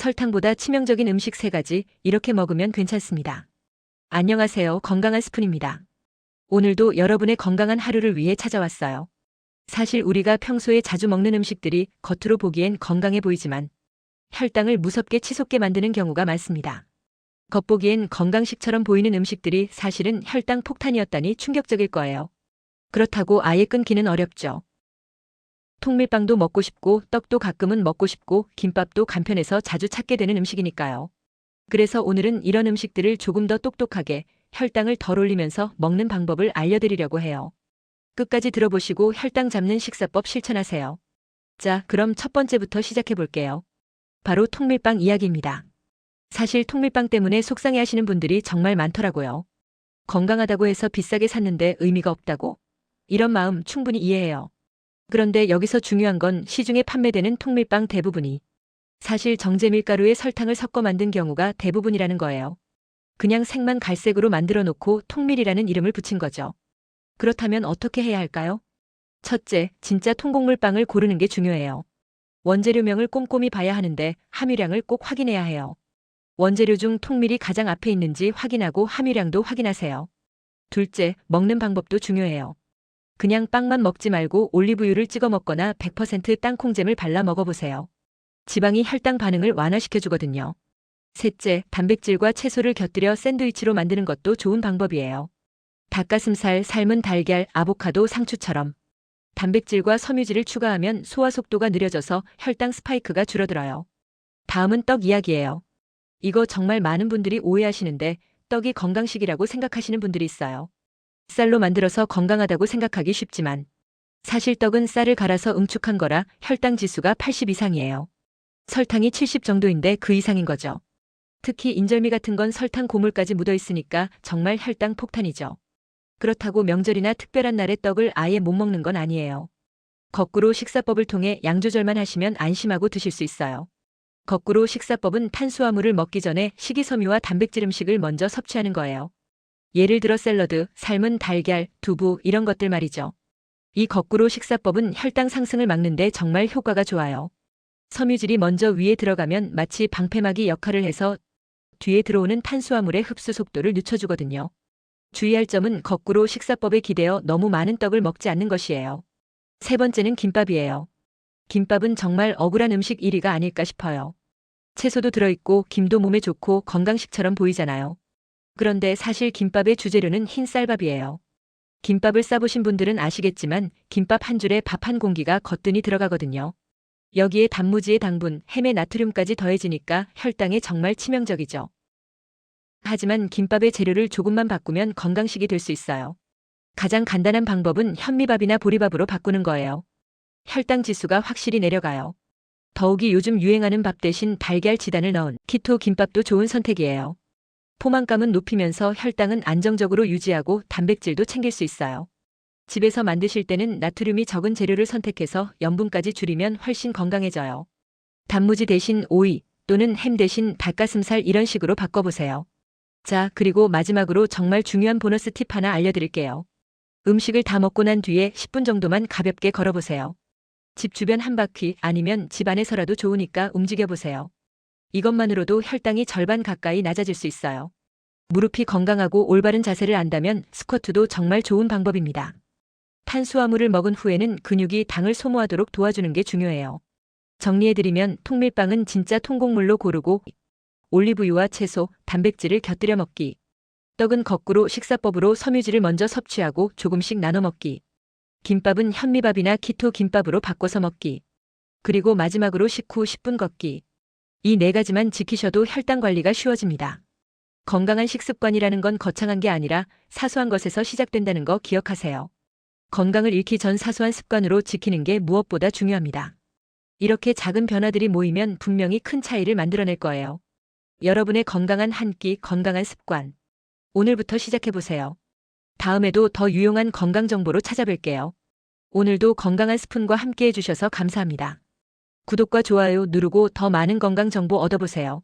설탕보다 치명적인 음식 3가지 이렇게 먹으면 괜찮습니다. 안녕하세요. 건강한 스푼입니다. 오늘도 여러분의 건강한 하루를 위해 찾아왔어요. 사실 우리가 평소에 자주 먹는 음식들이 겉으로 보기엔 건강해 보이지만 혈당을 무섭게 치솟게 만드는 경우가 많습니다. 겉보기엔 건강식처럼 보이는 음식들이 사실은 혈당 폭탄이었다니 충격적일 거예요. 그렇다고 아예 끊기는 어렵죠. 통밀빵도 먹고 싶고 떡도 가끔은 먹고 싶고 김밥도 간편해서 자주 찾게 되는 음식이니까요. 그래서 오늘은 이런 음식들을 조금 더 똑똑하게 혈당을 덜 올리면서 먹는 방법을 알려드리려고 해요. 끝까지 들어보시고 혈당 잡는 식사법 실천하세요. 자, 그럼 첫 번째부터 시작해 볼게요. 바로 통밀빵 이야기입니다. 사실 통밀빵 때문에 속상해 하시는 분들이 정말 많더라고요. 건강하다고 해서 비싸게 샀는데 의미가 없다고? 이런 마음 충분히 이해해요. 그런데 여기서 중요한 건 시중에 판매되는 통밀빵 대부분이 사실 정제 밀가루에 설탕을 섞어 만든 경우가 대부분이라는 거예요. 그냥 색만 갈색으로 만들어 놓고 통밀이라는 이름을 붙인 거죠. 그렇다면 어떻게 해야 할까요? 첫째, 진짜 통곡물 빵을 고르는 게 중요해요. 원재료명을 꼼꼼히 봐야 하는데 함유량을 꼭 확인해야 해요. 원재료 중 통밀이 가장 앞에 있는지 확인하고 함유량도 확인하세요. 둘째, 먹는 방법도 중요해요. 그냥 빵만 먹지 말고 올리브유를 찍어 먹거나 100% 땅콩잼을 발라 먹어보세요. 지방이 혈당 반응을 완화시켜주거든요. 셋째, 단백질과 채소를 곁들여 샌드위치로 만드는 것도 좋은 방법이에요. 닭가슴살, 삶은 달걀, 아보카도, 상추처럼 단백질과 섬유질을 추가하면 소화 속도가 느려져서 혈당 스파이크가 줄어들어요. 다음은 떡 이야기예요. 이거 정말 많은 분들이 오해하시는데 떡이 건강식이라고 생각하시는 분들이 있어요. 쌀로 만들어서 건강하다고 생각하기 쉽지만 사실 떡은 쌀을 갈아서 응축한 거라 혈당 지수가 80 이상이에요. 설탕이 70 정도인데 그 이상인 거죠. 특히 인절미 같은 건 설탕 고물까지 묻어 있으니까 정말 혈당 폭탄이죠. 그렇다고 명절이나 특별한 날에 떡을 아예 못 먹는 건 아니에요. 거꾸로 식사법을 통해 양 조절만 하시면 안심하고 드실 수 있어요. 거꾸로 식사법은 탄수화물을 먹기 전에 식이섬유와 단백질 음식을 먼저 섭취하는 거예요. 예를 들어 샐러드, 삶은 달걀, 두부 이런 것들 말이죠. 이 거꾸로 식사법은 혈당 상승을 막는데 정말 효과가 좋아요. 섬유질이 먼저 위에 들어가면 마치 방패막이 역할을 해서 뒤에 들어오는 탄수화물의 흡수 속도를 늦춰주거든요. 주의할 점은 거꾸로 식사법에 기대어 너무 많은 떡을 먹지 않는 것이에요. 세 번째는 김밥이에요. 김밥은 정말 억울한 음식 1위가 아닐까 싶어요. 채소도 들어있고 김도 몸에 좋고 건강식처럼 보이잖아요. 그런데 사실 김밥의 주재료는 흰 쌀밥이에요. 김밥을 싸보신 분들은 아시겠지만 김밥 한 줄에 밥 한 공기가 거뜬히 들어가거든요. 여기에 단무지의 당분, 햄의 나트륨까지 더해지니까 혈당에 정말 치명적이죠. 하지만 김밥의 재료를 조금만 바꾸면 건강식이 될 수 있어요. 가장 간단한 방법은 현미밥이나 보리밥으로 바꾸는 거예요. 혈당 지수가 확실히 내려가요. 더욱이 요즘 유행하는 밥 대신 달걀 지단을 넣은 키토 김밥도 좋은 선택이에요. 포만감은 높이면서 혈당은 안정적으로 유지하고 단백질도 챙길 수 있어요. 집에서 만드실 때는 나트륨이 적은 재료를 선택해서 염분까지 줄이면 훨씬 건강해져요. 단무지 대신 오이 또는 햄 대신 닭가슴살 이런 식으로 바꿔보세요. 자, 그리고 마지막으로 정말 중요한 보너스 팁 하나 알려드릴게요. 음식을 다 먹고 난 뒤에 10분 정도만 가볍게 걸어보세요. 집 주변 한 바퀴 아니면 집 안에서라도 좋으니까 움직여보세요. 이것만으로도 혈당이 절반 가까이 낮아질 수 있어요. 무릎이 건강하고 올바른 자세를 안다면 스쿼트도 정말 좋은 방법입니다. 탄수화물을 먹은 후에는 근육이 당을 소모하도록 도와주는 게 중요해요. 정리해드리면 통밀빵은 진짜 통곡물로 고르고 올리브유와 채소, 단백질을 곁들여 먹기. 떡은 거꾸로 식사법으로 섬유질을 먼저 섭취하고 조금씩 나눠 먹기. 김밥은 현미밥이나 키토 김밥으로 바꿔서 먹기. 그리고 마지막으로 식후 10분 걷기. 이 네 가지만 지키셔도 혈당 관리가 쉬워집니다. 건강한 식습관이라는 건 거창한 게 아니라 사소한 것에서 시작된다는 거 기억하세요. 건강을 잃기 전 사소한 습관으로 지키는 게 무엇보다 중요합니다. 이렇게 작은 변화들이 모이면 분명히 큰 차이를 만들어낼 거예요. 여러분의 건강한 한 끼, 건강한 습관. 오늘부터 시작해보세요. 다음에도 더 유용한 건강 정보로 찾아뵐게요. 오늘도 건강한 스푼과 함께 해주셔서 감사합니다. 구독과 좋아요 누르고 더 많은 건강 정보 얻어보세요.